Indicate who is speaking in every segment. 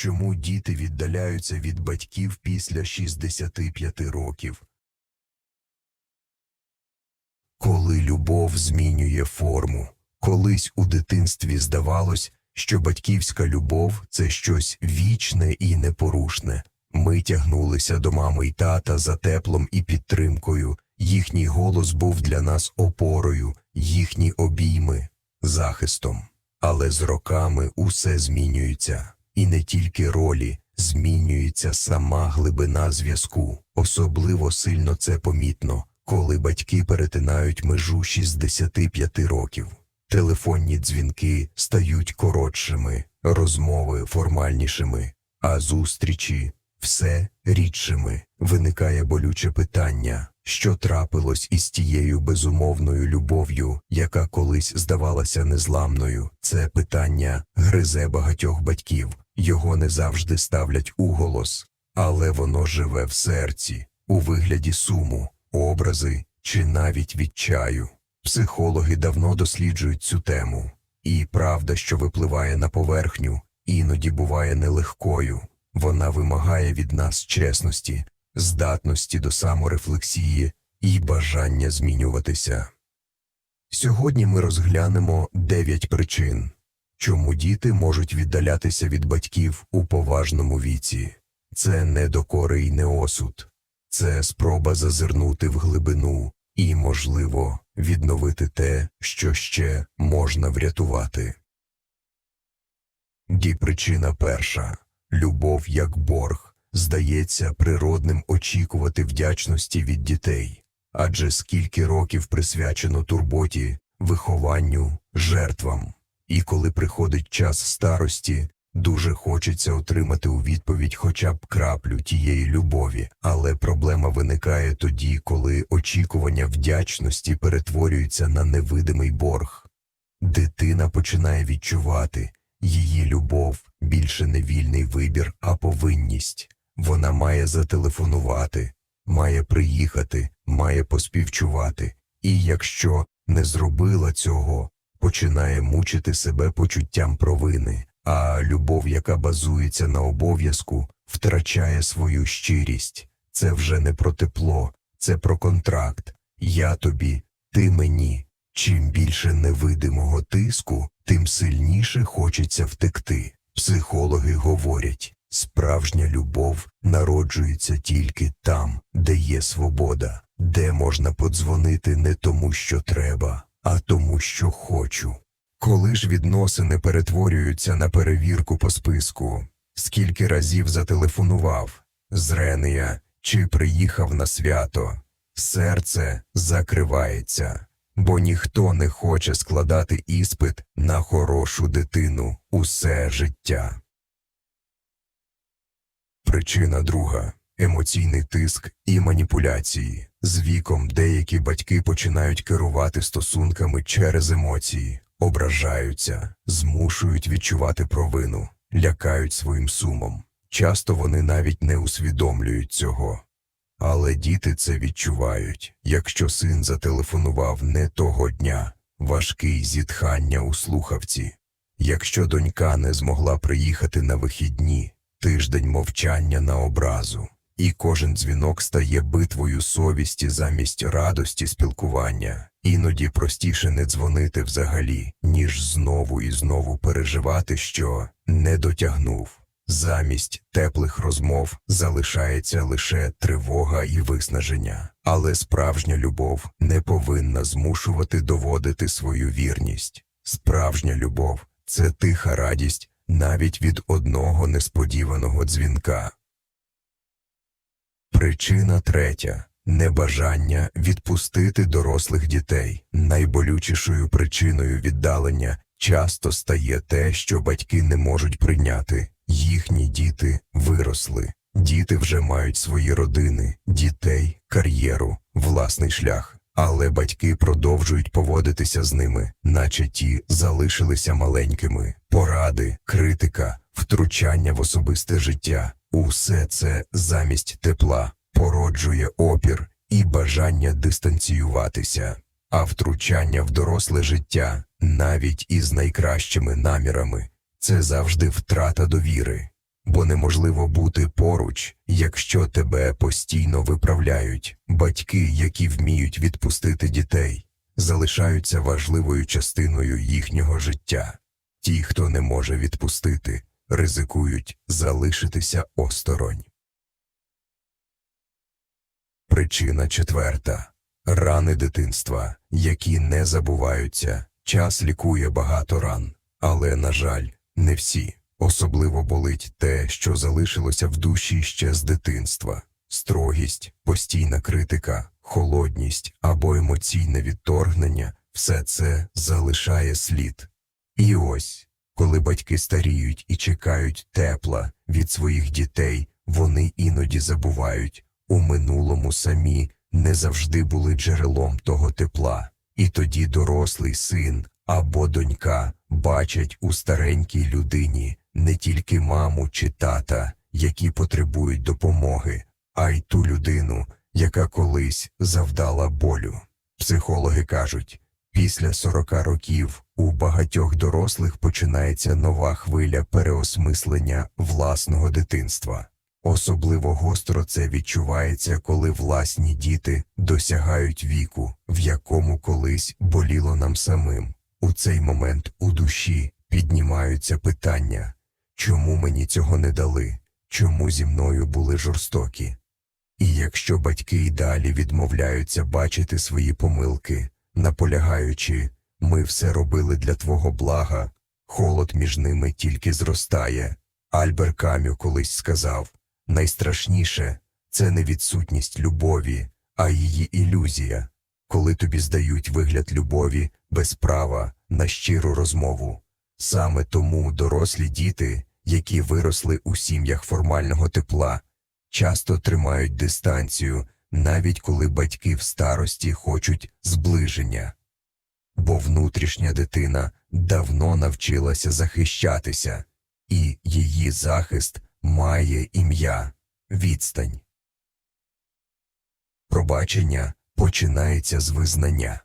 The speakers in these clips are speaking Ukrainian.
Speaker 1: Чому діти віддаляються від батьків після 65 років? Коли любов змінює форму. Колись у дитинстві здавалось, що батьківська любов це щось вічне і непорушне. Ми тягнулися до мами й тата за теплом і підтримкою. Їхній голос був для нас опорою, їхні обійми захистом. Але з роками усе змінюється. І не тільки ролі, змінюється сама глибина зв'язку. Особливо сильно це помітно, коли батьки перетинають межу 65 років. Телефонні дзвінки стають коротшими, розмови формальнішими, а зустрічі все рідшими. Виникає болюче питання, що трапилось із тією безумовною любов'ю, яка колись здавалася незламною. Це питання гризе багатьох батьків, його не завжди ставлять у голос, але воно живе в серці, у вигляді суму, образи чи навіть відчаю. Психологи давно досліджують цю тему, і правда, що випливає на поверхню, іноді буває нелегкою. Вона вимагає від нас чесності, здатності до саморефлексії і бажання змінюватися. Сьогодні ми розглянемо дев'ять причин, чому діти можуть віддалятися від батьків у поважному віці. Це не докори й не осуд, це спроба зазирнути в глибину і, можливо, відновити те, що ще можна врятувати. Ді причина перша любов як борг. Здається природним очікувати вдячності від дітей, адже скільки років присвячено турботі, вихованню, жертвам, і коли приходить час старості, дуже хочеться отримати у відповідь хоча б краплю тієї любові, але проблема виникає тоді, коли очікування вдячності перетворюються на невидимий борг. Дитина починає відчувати, її любов більше не вільний вибір, а повинність. Вона має зателефонувати, має приїхати, має поспівчувати, і якщо не зробила цього, починає мучити себе почуттям провини, а любов, яка базується на обов'язку, втрачає свою щирість. Це вже не про тепло, це про контракт. Я тобі, ти мені. Чим більше невидимого тиску, тим сильніше хочеться втекти. Психологи говорять, справжня любов народжується тільки там, де є свобода, де можна подзвонити не тому, що треба, а тому, що хочу. Коли ж відносини перетворюються на перевірку по списку, скільки разів зателефонував, зренія чи приїхав на свято, серце закривається бо ніхто не хоче складати іспит на хорошу дитину усе життя. Причина друга емоційний тиск і маніпуляції. З віком деякі батьки починають керувати стосунками через емоції, ображаються, змушують відчувати провину, лякають своїм сумом. Часто вони навіть не усвідомлюють цього. Але діти це відчувають, якщо син зателефонував не того дня, важкий зітхання у слухавці, якщо донька не змогла приїхати на вихідні, тиждень мовчання на образу, і кожен дзвінок стає битвою совісті замість радості спілкування, іноді простіше не дзвонити взагалі, ніж знову і знову переживати, що не дотягнув. Замість теплих розмов залишається лише тривога і виснаження, але справжня любов не повинна змушувати доводити свою вірність. Справжня любов це тиха радість навіть від одного несподіваного дзвінка. Причина третя небажання відпустити дорослих дітей. Найболючішою причиною віддалення часто стає те, що батьки не можуть прийняти. Їхні діти виросли, діти вже мають свої родини, дітей, кар'єру, власний шлях. Але батьки продовжують поводитися з ними, наче ті залишилися маленькими. Поради, критика, втручання в особисте життя усе це замість тепла породжує опір і бажання дистанціюватися, а втручання в доросле життя навіть із найкращими намірами це завжди втрата довіри. бо неможливо бути поруч, якщо тебе постійно виправляють. Батьки, які вміють відпустити дітей, залишаються важливою частиною їхнього життя. Ті, хто не може відпустити, ризикують залишитися осторонь. Причина четверта рани дитинства, які не забуваються. Час лікує багато ран, але, на жаль, не всі. Особливо болить те, що залишилося в душі ще з дитинства: строгість, постійна критика, холодність або емоційне відторгнення все це залишає слід. І ось, коли батьки старіють і чекають тепла від своїх дітей, вони іноді забувають, у минулому самі не завжди були джерелом того тепла, і тоді дорослий син або донька бачать у старенькій людині не тільки маму чи тата, які потребують допомоги, а й ту людину, яка колись завдала болю. Психологи кажуть, після 40 років у багатьох дорослих починається нова хвиля переосмислення власного дитинства. Особливо гостро це відчувається, коли власні діти досягають віку, в якому колись боліло нам самим. У цей момент у душі піднімаються питання, чому мені цього не дали, чому зі мною були жорстокі. І якщо батьки й далі відмовляються бачити свої помилки, наполягаючи, ми все робили для твого блага, холод між ними тільки зростає. Альбер Камю колись сказав найстрашніше це не відсутність любові, а її ілюзія, коли тобі здають вигляд любові без права на щиру розмову. Саме тому дорослі діти, які виросли у сім'ях формального тепла, часто тримають дистанцію, навіть коли батьки в старості хочуть зближення. Бо внутрішня дитина давно навчилася захищатися, і її захист має ім'я відстань. Пробачення починається з визнання.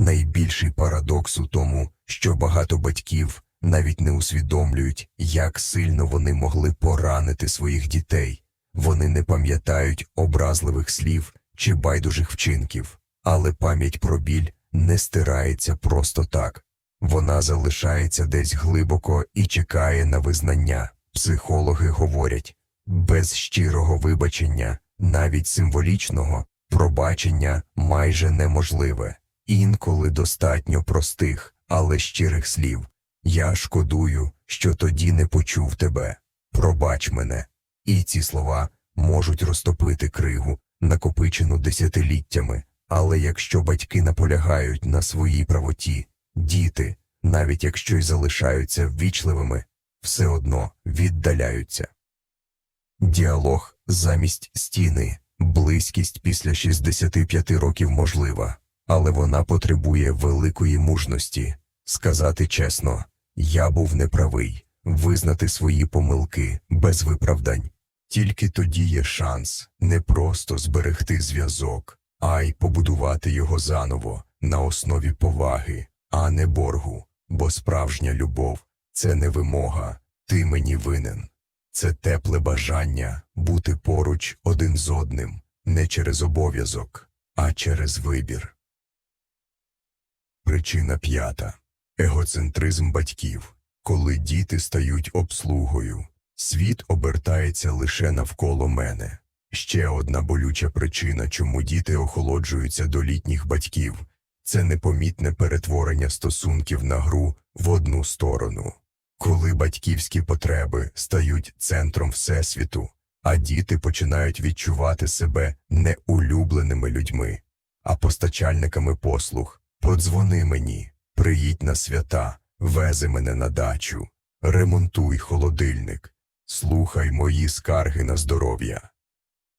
Speaker 1: Найбільший парадокс у тому, що багато батьків навіть не усвідомлюють, як сильно вони могли поранити своїх дітей. Вони не пам'ятають образливих слів чи байдужих вчинків, але пам'ять про біль не стирається просто так. Вона залишається десь глибоко і чекає на визнання. Психологи говорять, без щирого вибачення, навіть символічного, пробачення майже неможливе. Інколи достатньо простих, але щирих слів. Я шкодую, що тоді не почув тебе. Пробач мене. І ці слова можуть розтопити кригу, накопичену десятиліттями. Але якщо батьки наполягають на своїй правоті, діти, навіть якщо й залишаються ввічливими, все одно віддаляються. Діалог замість стіни, близькість після 65 років можлива, але вона потребує великої мужності. Сказати чесно, я був неправий, визнати свої помилки без виправдань. Тільки тоді є шанс не просто зберегти зв'язок, а й побудувати його заново на основі поваги, а не боргу, бо справжня любов це не вимога, ти мені винен. Це тепле бажання бути поруч один з одним, не через обов'язок, а через вибір. Причина п'ята егоцентризм батьків. Коли діти стають обслугою, світ обертається лише навколо мене. Ще одна болюча причина, чому діти охолоджуються до літніх батьків, це непомітне перетворення стосунків на гру в одну сторону. Коли батьківські потреби стають центром всесвіту, а діти починають відчувати себе не улюбленими людьми, а постачальниками послуг, подзвони мені, приїдь на свята, вези мене на дачу, ремонтуй холодильник, слухай мої скарги на здоров'я.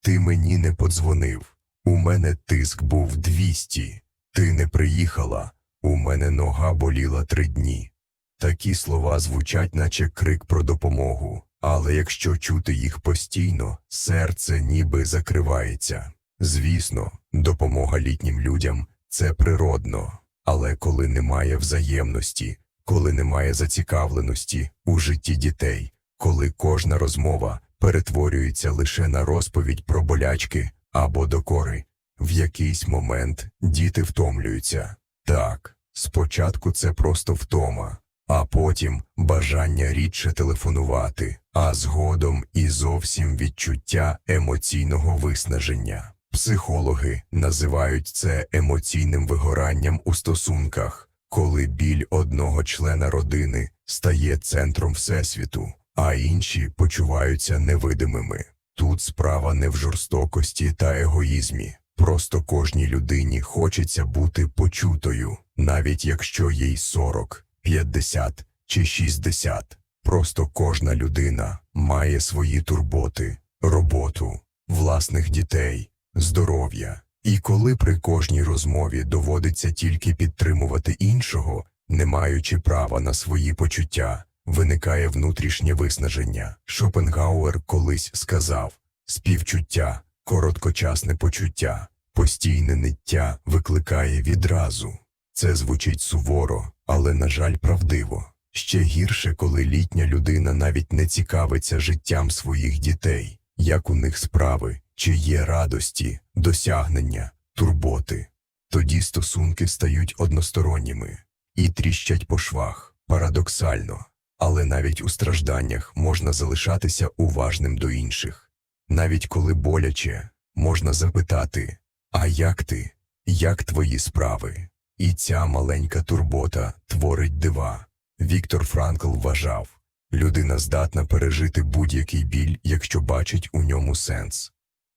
Speaker 1: Ти мені не подзвонив, у мене тиск був 200, ти не приїхала, у мене нога боліла три дні. Такі слова звучать, наче крик про допомогу, але якщо чути їх постійно, серце ніби закривається. Звісно, допомога літнім людям це природно, але коли немає взаємності, коли немає зацікавленості у житті дітей, коли кожна розмова перетворюється лише на розповідь про болячки або докори. В якийсь момент діти втомлюються. Так, спочатку це просто втома, а потім бажання рідше телефонувати, а згодом і зовсім відчуття емоційного виснаження. Психологи називають це емоційним вигоранням у стосунках, коли біль одного члена родини стає центром всесвіту, а інші почуваються невидимими. Тут справа не в жорстокості та егоїзмі. Просто кожній людині хочеться бути почутою, навіть якщо їй 40, 50 чи 60. Просто кожна людина має свої турботи, роботу, власних дітей, здоров'я. І коли при кожній розмові доводиться тільки підтримувати іншого, не маючи права на свої почуття, виникає внутрішнє виснаження. Шопенгауер колись сказав співчуття, короткочасне почуття, постійне ниття викликає відразу. Це звучить суворо, але, на жаль, правдиво. Ще гірше, коли літня людина навіть не цікавиться життям своїх дітей, як у них справи, чи є радості, досягнення, турботи. Тоді стосунки стають односторонніми і тріщать по швах, парадоксально. Але навіть у стражданнях можна залишатися уважним до інших. Навіть коли боляче, можна запитати А як ти? Як твої справи? І ця маленька турбота творить дива. Віктор Франкл вважав, людина здатна пережити будь-який біль, якщо бачить у ньому сенс.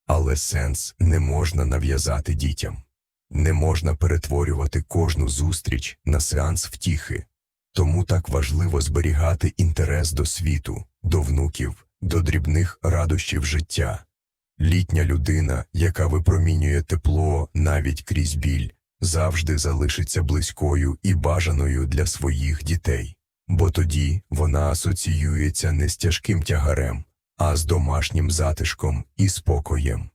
Speaker 1: Але сенс не можна нав'язати дітям. Не можна перетворювати кожну зустріч на сеанс втіхи. Тому так важливо зберігати інтерес до світу, до внуків, до дрібних радощів життя. Літня людина, яка випромінює тепло навіть крізь біль, завжди залишиться близькою і бажаною для своїх дітей, бо тоді вона асоціюється не з тяжким тягарем, а з домашнім затишком і спокоєм.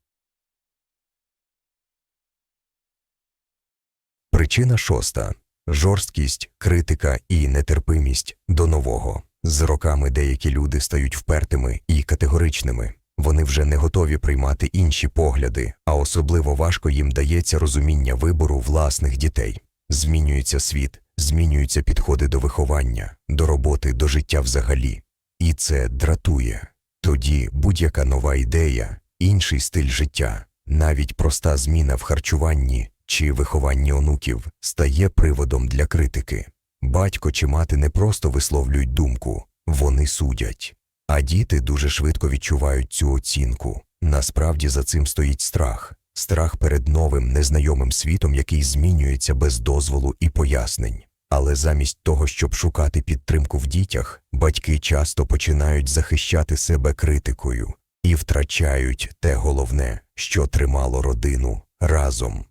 Speaker 1: Причина шоста жорсткість, критика і нетерпимість до нового. З роками деякі люди стають впертими і категоричними. Вони вже не готові приймати інші погляди, а особливо важко їм дається розуміння вибору власних дітей. Змінюється світ, змінюються підходи до виховання, до роботи, до життя взагалі. І це дратує. Тоді будь-яка нова ідея, інший стиль життя, навіть проста зміна в харчуванні чи вихованні онуків стає приводом для критики. Батько чи мати не просто висловлюють думку, вони судять. А діти дуже швидко відчувають цю оцінку. Насправді за цим стоїть страх, страх перед новим незнайомим світом, який змінюється без дозволу і пояснень. Але замість того, щоб шукати підтримку в дітях, батьки часто починають захищати себе критикою і втрачають те головне, що тримало родину разом.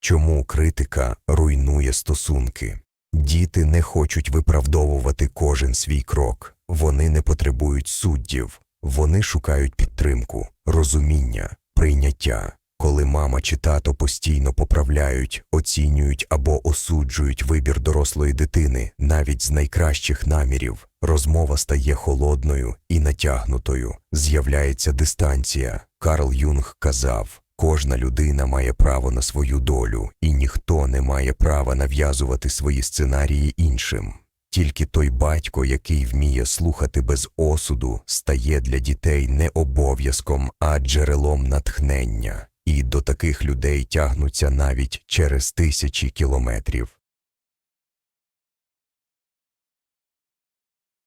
Speaker 1: Чому критика руйнує стосунки? Діти не хочуть виправдовувати кожен свій крок, вони не потребують суддів, вони шукають підтримку, розуміння, прийняття. Коли мама чи тато постійно поправляють, оцінюють або осуджують вибір дорослої дитини, навіть з найкращих намірів, розмова стає холодною і натягнутою, з'являється дистанція. Карл Юнг казав. Кожна людина має право на свою долю, і ніхто не має права нав'язувати свої сценарії іншим. Тільки той батько, який вміє слухати без осуду, стає для дітей не обов'язком, а джерелом натхнення, і до таких людей тягнуться навіть через тисячі кілометрів.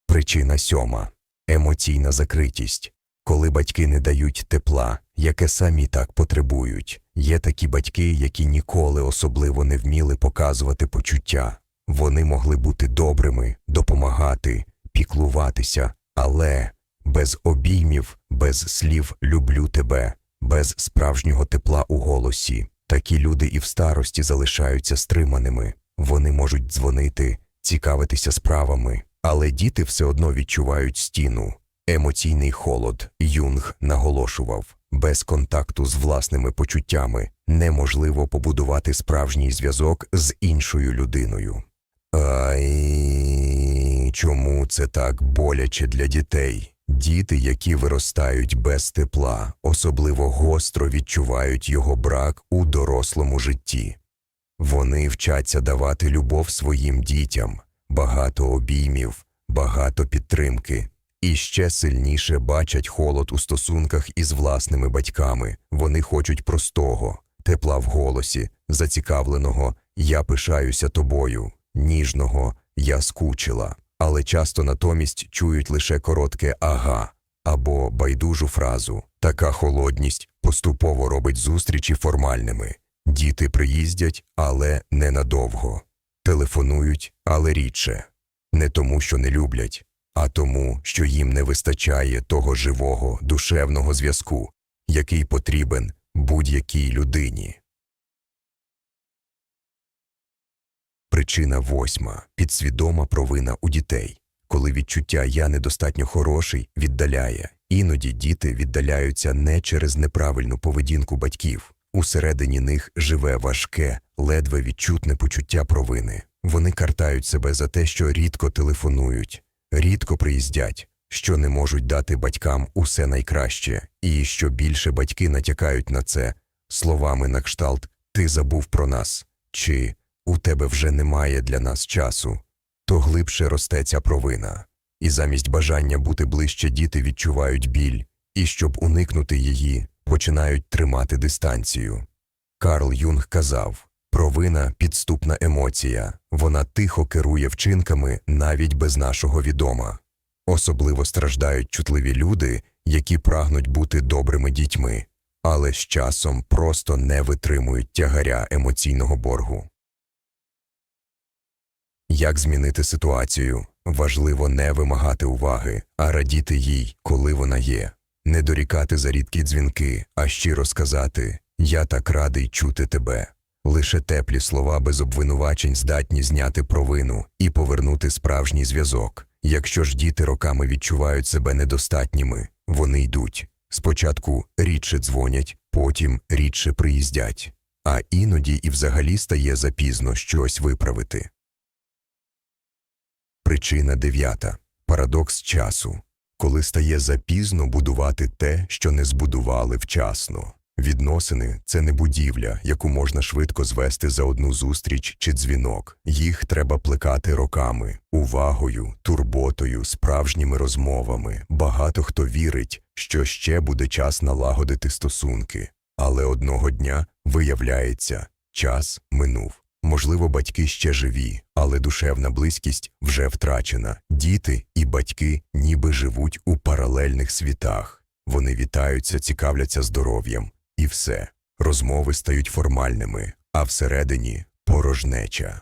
Speaker 1: Причина сьома емоційна закритість. Коли батьки не дають тепла, яке самі так потребують. Є такі батьки, які ніколи особливо не вміли показувати почуття. Вони могли бути добрими, допомагати, піклуватися, але без обіймів, без слів люблю тебе, без справжнього тепла у голосі. Такі люди і в старості залишаються стриманими. Вони можуть дзвонити, цікавитися справами, але діти все одно відчувають стіну. Емоційний холод Юнг наголошував, без контакту з власними почуттями неможливо побудувати справжній зв'язок з іншою людиною. Ай, чому це так боляче для дітей? Діти, які виростають без тепла, особливо гостро відчувають його брак у дорослому житті. Вони вчаться давати любов своїм дітям, багато обіймів, багато підтримки, і ще сильніше бачать холод у стосунках із власними батьками. Вони хочуть простого, тепла в голосі, зацікавленого Я пишаюся тобою, ніжного Я скучила, але часто натомість чують лише коротке ага або байдужу фразу. Така холодність поступово робить зустрічі формальними. Діти приїздять, але ненадовго. Телефонують, але рідше. Не тому, що не люблять, а тому, що їм не вистачає того живого, душевного зв'язку, який потрібен будь-якій людині. Причина восьма підсвідома провина у дітей. Коли відчуття я недостатньо хороший віддаляє, іноді діти віддаляються не через неправильну поведінку батьків. Усередині них живе важке, ледве відчутне почуття провини. Вони картають себе за те, що рідко телефонують, рідко приїздять, що не можуть дати батькам усе найкраще, і що більше батьки натякають на це словами на кшталт Ти забув про нас чи У тебе вже немає для нас часу, то глибше росте ця провина. І замість бажання бути ближче діти відчувають біль, і щоб уникнути її, починають тримати дистанцію. Карл Юнг казав провина підступна емоція, вона тихо керує вчинками навіть без нашого відома. Особливо страждають чутливі люди, які прагнуть бути добрими дітьми, але з часом просто не витримують тягаря емоційного боргу. Як змінити ситуацію? Важливо не вимагати уваги, а радіти їй, коли вона є. Не дорікати за рідкі дзвінки, а щиро сказати Я так радий чути тебе. Лише теплі слова без обвинувачень здатні зняти провину і повернути справжній зв'язок. Якщо ж діти роками відчувають себе недостатніми, вони йдуть. Спочатку рідше дзвонять, потім рідше приїздять, а іноді і взагалі стає запізно щось виправити. Причина дев'ята парадокс часу. Коли стає запізно будувати те, що не збудували вчасно. Відносини це не будівля, яку можна швидко звести за одну зустріч чи дзвінок. Їх треба плекати роками, увагою, турботою, справжніми розмовами. Багато хто вірить, що ще буде час налагодити стосунки. Але одного дня виявляється, час минув. Можливо, батьки ще живі, але душевна близькість вже втрачена. Діти і батьки ніби живуть у паралельних світах. Вони вітаються, цікавляться здоров'ям, і все. Розмови стають формальними, а всередині порожнеча.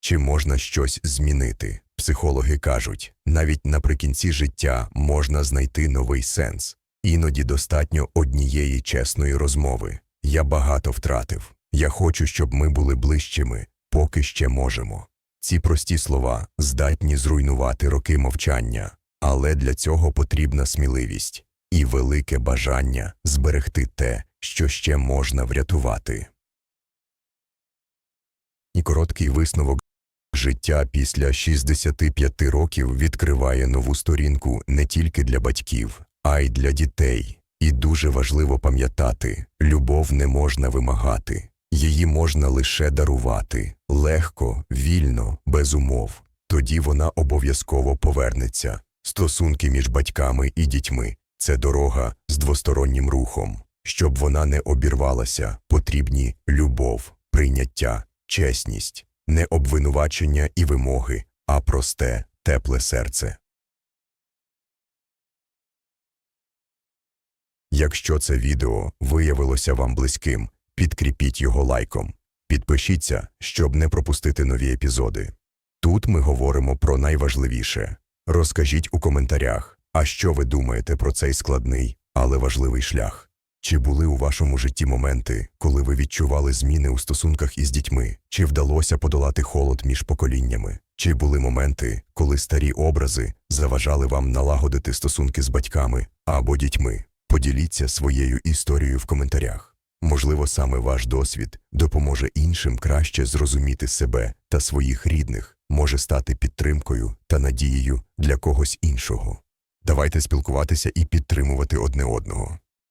Speaker 1: Чи можна щось змінити? Психологи кажуть, навіть наприкінці життя можна знайти новий сенс. Іноді достатньо однієї чесної розмови. Я багато втратив. Я хочу, щоб ми були ближчими, поки ще можемо. Ці прості слова здатні зруйнувати роки мовчання, але для цього потрібна сміливість і велике бажання зберегти те, що ще можна врятувати. І короткий висновок життя після 65 років відкриває нову сторінку не тільки для батьків, а й для дітей. І дуже важливо пам'ятати любов не можна вимагати. Її можна лише дарувати легко, вільно, без умов. Тоді вона обов'язково повернеться. Стосунки між батьками і дітьми це дорога з двостороннім рухом. Щоб вона не обірвалася, потрібні любов, прийняття, чесність, не обвинувачення і вимоги, а просте, тепле серце. Якщо це відео виявилося вам близьким, підкріпіть його лайком. Підпишіться, щоб не пропустити нові епізоди. Тут ми говоримо про найважливіше. Розкажіть у коментарях, а що ви думаєте про цей складний, але важливий шлях. Чи були у вашому житті моменти, коли ви відчували зміни у стосунках із дітьми? Чи вдалося подолати холод між поколіннями? Чи були моменти, коли старі образи заважали вам налагодити стосунки з батьками або дітьми? Поділіться своєю історією в коментарях. Можливо, саме ваш досвід допоможе іншим краще зрозуміти себе та своїх рідних, може стати підтримкою та надією для когось іншого. Давайте спілкуватися і підтримувати одне одного.